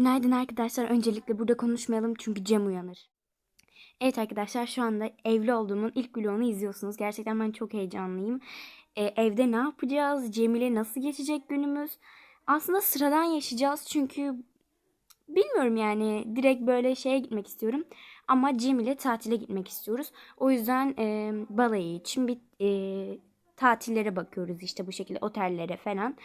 Günaydın arkadaşlar. Öncelikle burada konuşmayalım çünkü Cem uyanır. Evet arkadaşlar şu anda evli olduğumun ilk vlogunu izliyorsunuz. Gerçekten ben çok heyecanlıyım. Ee, evde ne yapacağız? Cemile nasıl geçecek günümüz? Aslında sıradan yaşayacağız çünkü bilmiyorum yani direkt böyle şeye gitmek istiyorum. Ama Cem ile tatile gitmek istiyoruz. O yüzden e, balayı için bir e, tatillere bakıyoruz işte bu şekilde otellere falan.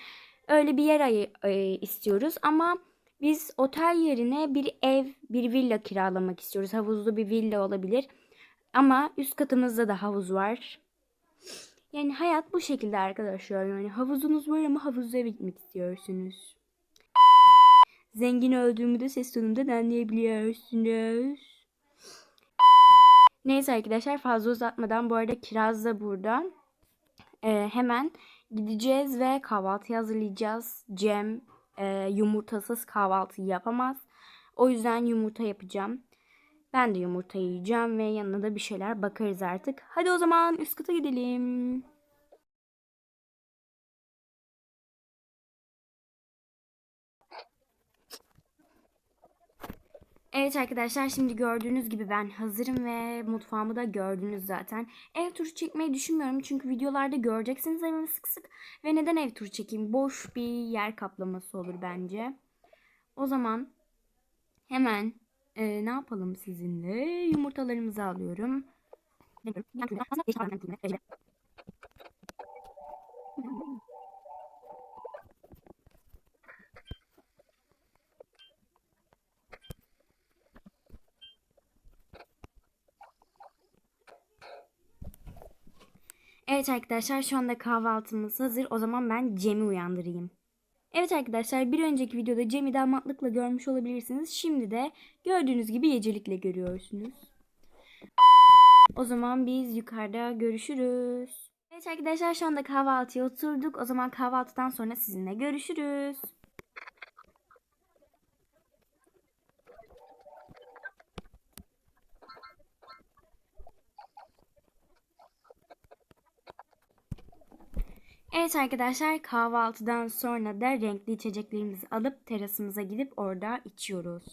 Öyle bir yer ayı, e, istiyoruz ama biz otel yerine bir ev, bir villa kiralamak istiyoruz. Havuzlu bir villa olabilir. Ama üst katımızda da havuz var. Yani hayat bu şekilde arkadaşlar. Yani havuzunuz var ama havuzda eve gitmek istiyorsunuz. Zengin olduğumu da ses tonumdan anlayabiliyorsunuz. Neyse arkadaşlar fazla uzatmadan bu arada Kiraz da burada. Ee, hemen gideceğiz ve kahvaltı hazırlayacağız. Cem e, yumurtasız kahvaltı yapamaz. O yüzden yumurta yapacağım. Ben de yumurta yiyeceğim ve yanına da bir şeyler bakarız artık. Hadi o zaman üst kata gidelim. Evet arkadaşlar şimdi gördüğünüz gibi ben hazırım ve mutfağımı da gördünüz zaten. Ev turu çekmeyi düşünmüyorum çünkü videolarda göreceksiniz evimi sık sık. Ve neden ev turu çekeyim? Boş bir yer kaplaması olur bence. O zaman hemen e, ne yapalım sizinle? Yumurtalarımızı alıyorum. Evet arkadaşlar şu anda kahvaltımız hazır. O zaman ben Cem'i uyandırayım. Evet arkadaşlar bir önceki videoda Cem'i damatlıkla görmüş olabilirsiniz. Şimdi de gördüğünüz gibi gecelikle görüyorsunuz. O zaman biz yukarıda görüşürüz. Evet arkadaşlar şu anda kahvaltıya oturduk. O zaman kahvaltıdan sonra sizinle görüşürüz. Evet arkadaşlar kahvaltıdan sonra da renkli içeceklerimizi alıp terasımıza gidip orada içiyoruz.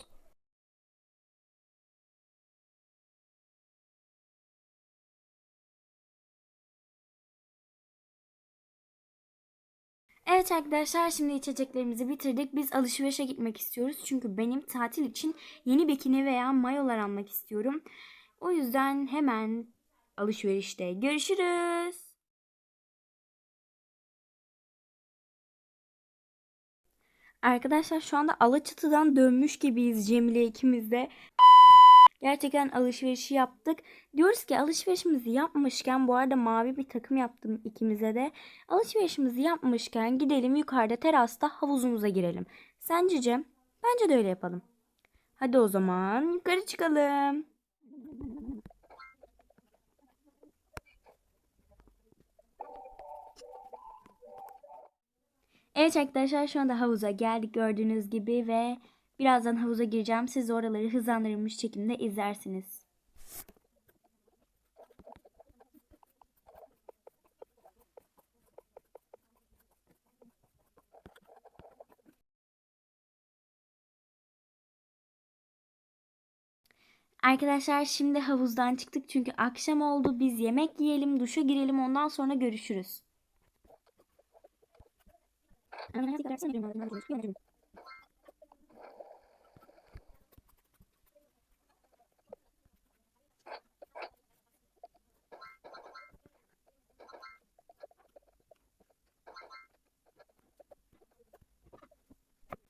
Evet arkadaşlar şimdi içeceklerimizi bitirdik. Biz alışverişe gitmek istiyoruz. Çünkü benim tatil için yeni bikini veya mayolar almak istiyorum. O yüzden hemen alışverişte görüşürüz. Arkadaşlar şu anda Alaçatı'dan dönmüş gibiyiz Cemile ikimiz de. Gerçekten alışverişi yaptık. Diyoruz ki alışverişimizi yapmışken bu arada mavi bir takım yaptım ikimize de. Alışverişimizi yapmışken gidelim yukarıda terasta havuzumuza girelim. Sence Cem? Bence de öyle yapalım. Hadi o zaman yukarı çıkalım. Evet arkadaşlar şu anda havuza geldik gördüğünüz gibi ve birazdan havuza gireceğim. Siz oraları hızlandırılmış şekilde izlersiniz. Arkadaşlar şimdi havuzdan çıktık çünkü akşam oldu. Biz yemek yiyelim, duşa girelim ondan sonra görüşürüz.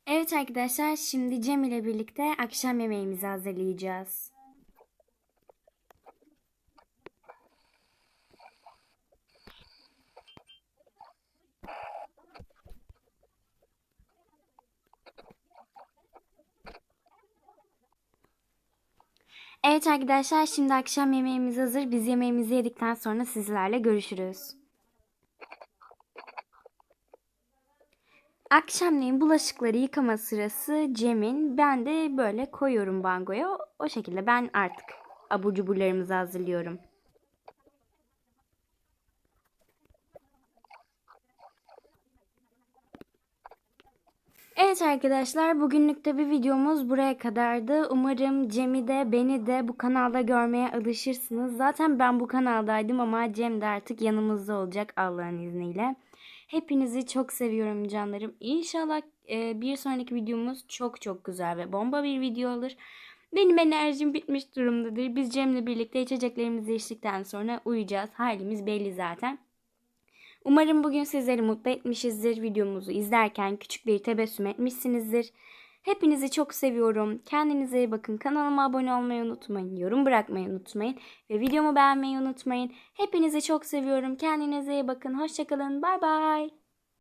Evet arkadaşlar şimdi Cem ile birlikte akşam yemeğimizi hazırlayacağız. Evet arkadaşlar şimdi akşam yemeğimiz hazır. Biz yemeğimizi yedikten sonra sizlerle görüşürüz. Akşamleyin bulaşıkları yıkama sırası Cem'in. Ben de böyle koyuyorum bangoya. O şekilde ben artık abur cuburlarımızı hazırlıyorum. Evet arkadaşlar bugünlük de bir videomuz buraya kadardı. Umarım Cem'i de beni de bu kanalda görmeye alışırsınız. Zaten ben bu kanaldaydım ama Cem de artık yanımızda olacak Allah'ın izniyle. Hepinizi çok seviyorum canlarım. İnşallah e, bir sonraki videomuz çok çok güzel ve bomba bir video olur. Benim enerjim bitmiş durumdadır. Biz Cem'le birlikte içeceklerimizi içtikten sonra uyuyacağız. Halimiz belli zaten. Umarım bugün sizleri mutlu etmişizdir. Videomuzu izlerken küçük bir tebessüm etmişsinizdir. Hepinizi çok seviyorum. Kendinize iyi bakın. Kanalıma abone olmayı unutmayın. Yorum bırakmayı unutmayın. Ve videomu beğenmeyi unutmayın. Hepinizi çok seviyorum. Kendinize iyi bakın. Hoşçakalın. Bay bay.